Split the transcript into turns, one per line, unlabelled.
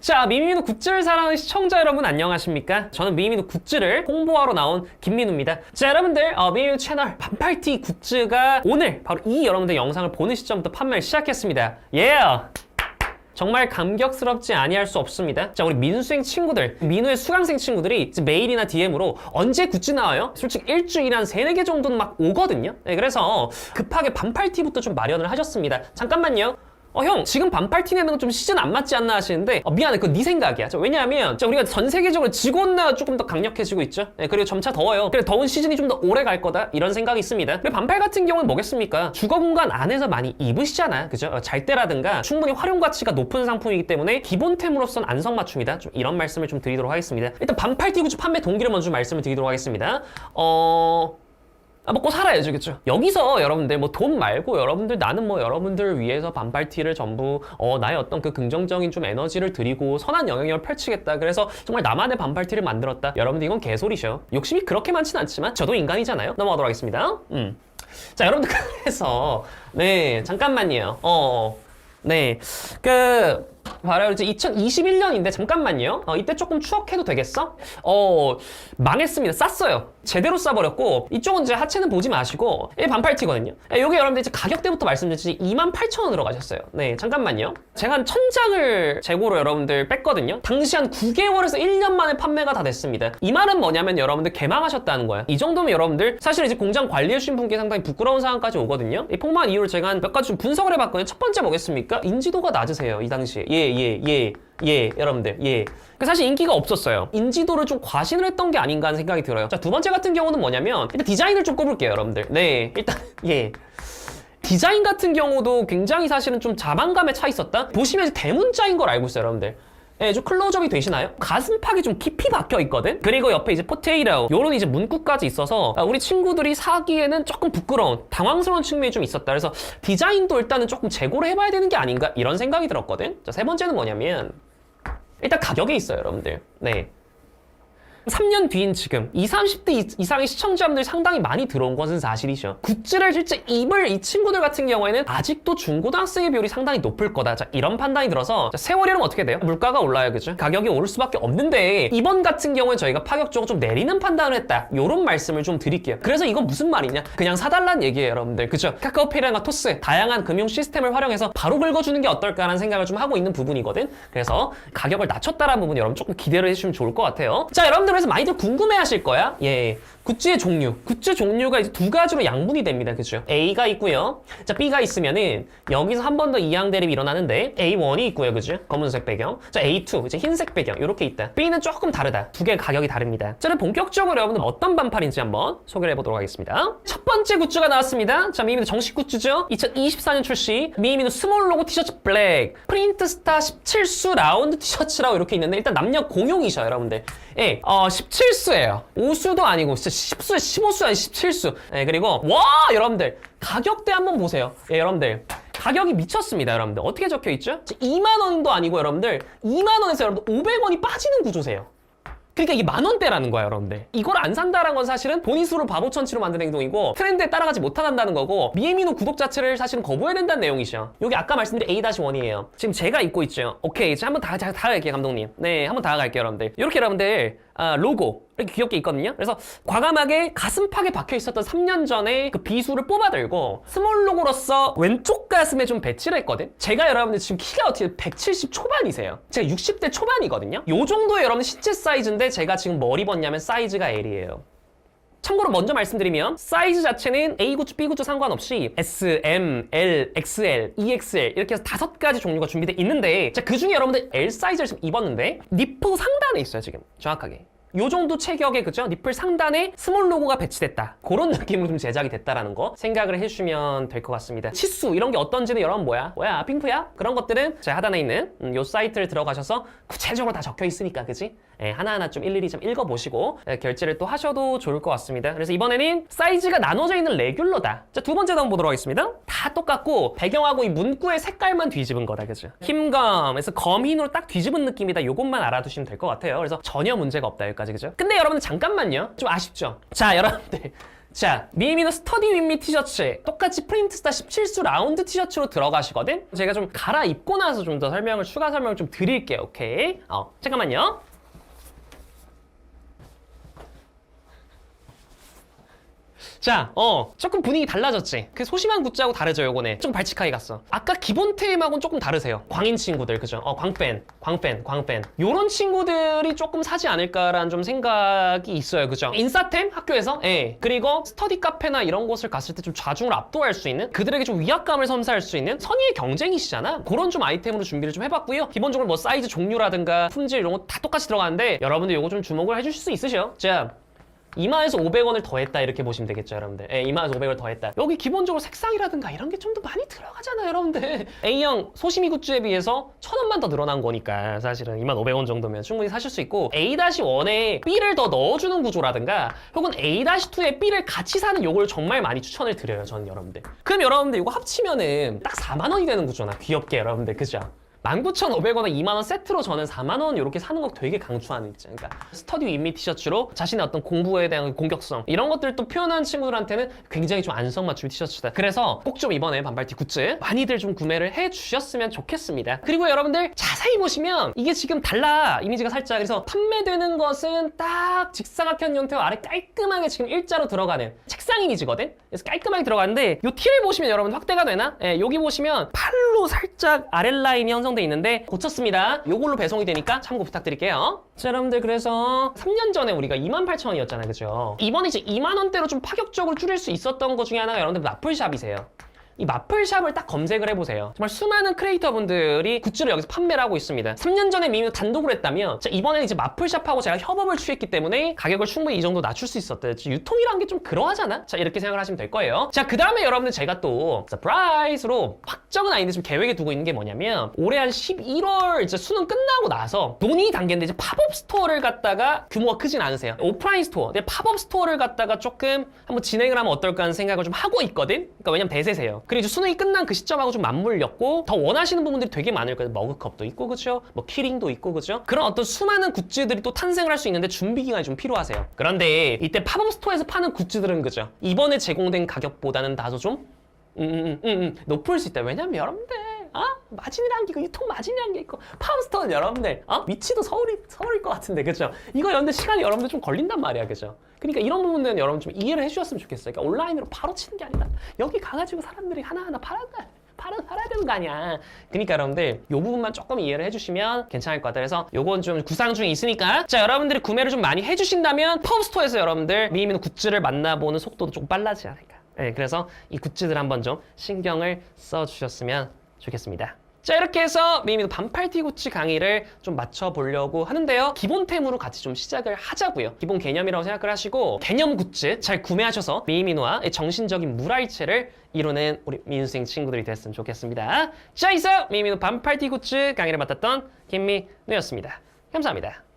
자, 미미누 굿즈를 사랑하는 시청자 여러분 안녕하십니까? 저는 미미누 굿즈를 홍보하러 나온 김민우입니다. 자, 여러분들, 어, 미미누 채널 반팔티 굿즈가 오늘 바로 이 여러분들 영상을 보는 시점부터 판매를 시작했습니다. 예! 정말 감격스럽지 아니할 수 없습니다. 자, 우리 민수생 친구들, 민우의 수강생 친구들이 메일이나 DM으로 언제 굿즈 나와요? 솔직히 일주일에 한 3, 4개 정도는 막 오거든요. 네, 그래서 급하게 반팔티부터 좀 마련을 하셨습니다. 잠깐만요. 어, 형, 지금 반팔 티 내는 건 좀 시즌 안 맞지 않나 하시는데, 어, 미안해. 그건 네 생각이야. 자, 왜냐하면, 자, 우리가 전 세계적으로 지구온난화가 조금 더 강력해지고 있죠. 네, 그리고 점차 더워요. 그래, 더운 시즌이 좀 더 오래 갈 거다. 이런 생각이 있습니다. 그리고 반팔 같은 경우는 뭐겠습니까? 주거 공간 안에서 많이 입으시잖아. 그죠? 어, 잘 때라든가 충분히 활용 가치가 높은 상품이기 때문에 기본템으로서는 안성맞춤이다. 좀 이런 말씀을 좀 드리도록 하겠습니다. 일단 반팔티 굿즈 판매 동기를 먼저 좀 말씀을 드리도록 하겠습니다. 어, 아, 먹고 살아야죠, 그쵸? 여기서 여러분들 뭐 돈 말고 여러분들 나는 뭐 여러분들을 위해서 반팔티를 전부 어, 나의 어떤 그 긍정적인 좀 에너지를 드리고 선한 영향력을 펼치겠다. 그래서 정말 나만의 반팔티를 만들었다. 여러분들 이건 개소리셔. 욕심이 그렇게 많진 않지만 저도 인간이잖아요. 넘어가도록 하겠습니다. 음. 자, 여러분들 그래서 네, 잠깐만요. 어. 네. 그 바로 이제 2021년인데 잠깐만요. 어, 이때 조금 추억해도 되겠어? 어 망했습니다. 쌌어요. 제대로 싸버렸고 이쪽은 이제 하체는 보지 마시고 이 반팔티거든요. 예, 요게 여러분들 이제 가격대부터 말씀드렸지 28,000원으로 가셨어요. 네 잠깐만요. 제가 한 1000장을 재고로 여러분들 뺐거든요. 당시 한 9개월에서 1년 만에 판매가 다 됐습니다. 이 말은 뭐냐면 여러분들 개망하셨다는 거야. 이 정도면 여러분들 사실 이제 공장 관리해주신 분께 상당히 부끄러운 상황까지 오거든요. 이 폭망 이후로 제가 한몇 가지 좀 분석을 해봤거든요. 첫 번째 뭐겠습니까? 인지도가 낮으세요. 이 당시에. 예, 예, 예, 예, 여러분들, 예. 그 사실 인기가 없었어요. 인지도를 좀 과신을 했던 게 아닌가 하는 생각이 들어요. 자, 두 번째 같은 경우는 뭐냐면, 일단 디자인을 좀 꼽을게요, 여러분들. 네, 일단, 예. 디자인 같은 경우도 굉장히 사실은 좀 자만감에 차 있었다? 보시면 대문자인 걸 알고 있어요, 여러분들. 예, 좀 클로즈업이 되시나요? 가슴팍이 좀 깊이 박혀 있거든? 그리고 옆에 이제 포테이로, 요런 이제 문구까지 있어서, 아, 우리 친구들이 사기에는 조금 부끄러운, 당황스러운 측면이 좀 있었다. 그래서 디자인도 일단은 조금 재고를 해봐야 되는 게 아닌가? 이런 생각이 들었거든? 자, 세 번째는 뭐냐면, 일단 가격에 있어요, 여러분들. 네. 3년 뒤인 지금 20, 30대 이- 이상의 시청자분들이 상당히 많이 들어온 것은 사실이죠. 굿즈를 실제 입을 이 친구들 같은 경우에는 아직도 중고등학생의 비율이 상당히 높을 거다. 자, 이런 판단이 들어서 자, 세월이면 어떻게 돼요? 물가가 올라요, 그죠? 가격이 오를 수밖에 없는데 이번 같은 경우에 저희가 파격적으로 좀 내리는 판단을 했다. 이런 말씀을 좀 드릴게요. 그래서 이건 무슨 말이냐? 그냥 사달란 얘기예요, 여러분들. 그죠? 카카오페이랑 토스 다양한 금융 시스템을 활용해서 바로 긁어주는 게 어떨까라는 생각을 좀 하고 있는 부분이거든. 그래서 가격을 낮췄다라는 부분 여러분 조금 기대를 해주시면 좋을 것 같아요. 자, 여러분들 그래서 많이들 궁금해하실 거야. 예, 굿즈의 종류. 굿즈 종류가 이제 두 가지로 양분이 됩니다. 그죠? A가 있고요. 자, B가 있으면은 여기서 한 번 더 이항 대립이 일어나는데 A1이 있고요. 그죠? 검은색 배경. 자, A2 이제 흰색 배경 이렇게 있다. B는 조금 다르다. 두개 가격이 다릅니다. 자, 그럼 본격적으로 여러분들 어떤 반팔인지 한번 소개를 해보도록 하겠습니다. 첫 번째 굿즈가 나왔습니다. 자, 미미노 정식 굿즈죠. 2024년 출시 미미노 스몰 로고 티셔츠 블랙 프린트 스타 17수 라운드 티셔츠라고 이렇게 있는데 일단 남녀 공용이셔 여러분들. 예, 어 17수예요. 5수도 아니고 진짜 10수, 15수 아니 17수. 예, 그리고 와 여러분들 가격대 한번 보세요. 예, 여러분들. 가격이 미쳤습니다, 여러분들. 어떻게 적혀 있죠? 2만 원도 아니고 여러분들 2만 원에서 여러분들 500원이 빠지는 구조세요. 그러니까 이게 만 원대라는 거야, 여러분들. 이걸 안 산다는 건 사실은 본인 스스로 바보 천치로 만든 행동이고 트렌드에 따라가지 못한다는 거고 미에미노 구독 자체를 사실은 거부해야 된다는 내용이죠. 여기 아까 말씀드린 A-1이에요. 지금 제가 입고 있죠. 오케이, 이제 한번 다, 다, 다 갈게요, 감독님. 네, 한번 다 갈게요, 여러분들. 이렇게 여러분들 아, 로고 이렇게 귀엽게 있거든요. 그래서 과감하게 가슴팍에 박혀 있었던 3년 전에 그 비수를 뽑아들고 스몰 로고로서 왼쪽 가슴에 좀 배치를 했거든. 제가 여러분들 지금 키가 어떻게 170 초반이세요. 제가 60대 초반이거든요. 요 정도의 여러분 신체 사이즈인데 제가 지금 뭘 입었냐면 사이즈가 L이에요. 참고로 먼저 말씀드리면 사이즈 자체는 A 굿즈, B 굿즈 상관없이 S, M, L, XL, EXL 이렇게 해서 다섯 가지 종류가 준비되어 있는데 자, 그 중에 여러분들 L 사이즈를 지금 입었는데 니프 상단에 있어요 지금 정확하게 요 정도 체격의 그죠? 니플 상단에 스몰 로고가 배치됐다. 그런 느낌으로 좀 제작이 됐다라는 거 생각을 해주시면 될 것 같습니다. 치수 이런 게 어떤지는 여러분 뭐야? 뭐야? 핑크야? 그런 것들은 제 하단에 있는 음, 요 사이트를 들어가셔서 구체적으로 다 적혀 있으니까 그지? 예, 하나하나 좀 일일이 좀 읽어보시고 예, 결제를 또 하셔도 좋을 것 같습니다. 그래서 이번에는 사이즈가 나눠져 있는 레귤러다. 자, 두 번째 한번 보도록 하겠습니다. 다 똑같고 배경하고 이 문구의 색깔만 뒤집은 거다. 그죠? 힘검에서 검흰으로 딱 뒤집은 느낌이다. 요것만 알아두시면 될 것 같아요. 그래서 전혀 문제가 없다. 여기까지 그죠? 근데 여러분들 잠깐만요. 좀 아쉽죠? 자, 여러분들 자, 미미노 스터디 윈미 티셔츠 똑같이 프린트스타 17수 라운드 티셔츠로 들어가시거든? 제가 좀 갈아입고 나서 좀 더 설명을 추가 설명을 좀 드릴게요. 오케이? 어, 잠깐만요. 자, 어, 조금 분위기 달라졌지? 그 소심한 굿즈하고 다르죠, 요거네. 좀 발칙하게 갔어. 아까 기본 테임하고는 조금 다르세요. 광인 친구들, 그죠? 어, 광팬, 광팬, 광팬. 요런 친구들이 조금 사지 않을까라는 좀 생각이 있어요, 그죠? 인싸템? 학교에서? 예. 그리고 스터디 카페나 이런 곳을 갔을 때 좀 좌중을 압도할 수 있는 그들에게 좀 위압감을 선사할 수 있는 선의의 경쟁이시잖아. 그런 좀 아이템으로 준비를 좀 해봤고요. 기본적으로 뭐 사이즈 종류라든가 품질 이런 거 다 똑같이 들어가는데 여러분들 요거 좀 주목을 해주실 수 있으셔. 자, 2만에서 500원을 더했다 이렇게 보시면 되겠죠 여러분들. 예, 2만에서 500원을 더했다. 여기 기본적으로 색상이라든가 이런 게 좀 더 많이 들어가잖아요 여러분들. A형 소심이 굿즈에 비해서 1000원만 더 늘어난 거니까 사실은 2만 500원 정도면 충분히 사실 수 있고 A-1에 B를 더 넣어주는 구조라든가 혹은 A-2에 B를 같이 사는 요걸 정말 많이 추천을 드려요 저는 여러분들. 그럼 여러분들 이거 합치면은 딱 4만 원이 되는 구조나 귀엽게 여러분들. 그죠? 19,500원에 2만원 세트로 저는 4만원 이렇게 사는 거 되게 강추하는 입장. 그러니까 스터디 윈미 티셔츠로 자신의 어떤 공부에 대한 공격성 이런 것들을 또 표현한 친구들한테는 굉장히 좀 안성맞춤 티셔츠다. 그래서 꼭 좀 이번에 반발티 굿즈 많이들 좀 구매를 해 주셨으면 좋겠습니다. 그리고 여러분들 자세히 보시면 이게 지금 달라 이미지가 살짝 그래서 판매되는 것은 딱 직사각형 형태와 아래 깔끔하게 지금 일자로 들어가는 책상 이미지거든. 그래서 깔끔하게 들어가는데 이 티를 보시면 여러분 확대가 되나? 예, 여기 보시면 팔로 살짝 아랫 라인이 형성돼 있는데 고쳤습니다. 요걸로 배송이 되니까 참고 부탁드릴게요. 자, 여러분들 그래서 3년 전에 우리가 28,000원이었잖아요. 그죠? 이번에 이제 2만 원대로 좀 파격적으로 줄일 수 있었던 것 중에 하나가 여러분들 마플샵이세요. 이 마플샵을 딱 검색을 해보세요. 정말 수많은 크리에이터분들이 굿즈를 여기서 판매를 하고 있습니다. 3년 전에 미미도 단독으로 했다면 자, 이번에는 이제 마플샵하고 제가 협업을 취했기 때문에 가격을 충분히 이 정도 낮출 수 있었대. 유통이란 게좀 그러하잖아? 자, 이렇게 생각을 하시면 될 거예요. 자, 그 다음에 여러분들 제가 또 서프라이즈로 확정은 아닌데 지금 계획에 두고 있는 게 뭐냐면 올해 한 11월 이제 수능 끝나고 나서 돈이 담겼는데 이제 팝업 스토어를 갖다가 규모가 크진 않으세요. 오프라인 스토어, 근데 팝업 스토어를 갖다가 조금 한번 진행을 하면 어떨까 하는 생각을 좀 하고 있거든? 그러니까 왜냐면 대세세요. 그리고 이제 수능이 끝난 그 시점하고 좀 맞물렸고 더 원하시는 부분들이 되게 많을 거예요. 머그컵도 있고 그죠? 뭐 키링도 있고 그죠? 그런 어떤 수많은 굿즈들이 또 탄생을 할 수 있는데 준비 기간이 좀 필요하세요. 그런데 이때 팝업 스토어에서 파는 굿즈들은 그죠? 이번에 제공된 가격보다는 다소 좀 음, 음, 음, 음, 높을 수 있다. 왜냐면 여러분들, 어? 마진이라는 게 있고, 유통 마진이라는 게 있고, 팝스토어는 여러분들, 어? 위치도 서울이, 서울일 것 같은데, 그죠? 이거 여러분들 시간이 여러분들 좀 걸린단 말이야, 그죠? 그러니까 이런 부분들은 여러분 좀 이해를 해주셨으면 좋겠어요. 그러니까 온라인으로 바로 치는 게 아니라, 여기 가가지고 사람들이 하나하나 팔아야 팔아, 팔아야 되는 거 아니야. 그러니까 여러분들 요 부분만 조금 이해를 해주시면 괜찮을 것 같아요. 그래서 요건 좀 구상 중에 있으니까 자 여러분들이 구매를 좀 많이 해주신다면 펌스토어에서 여러분들 미니미는 굿즈를 만나보는 속도도 좀 빨라지지 않을까. 네, 그래서 이 굿즈들 한번 좀 신경을 써주셨으면 좋겠습니다. 자 이렇게 해서 미미도 반팔티 굿즈 강의를 좀 맞춰보려고 하는데요. 기본템으로 같이 좀 시작을 하자고요. 기본 개념이라고 생각을 하시고 개념 굿즈 잘 구매하셔서 미미노와 정신적인 물알체를 이루는 우리 민수생 친구들이 됐으면 좋겠습니다. 자 이상 미미노 반팔티 굿즈 강의를 맡았던 김미노였습니다. 감사합니다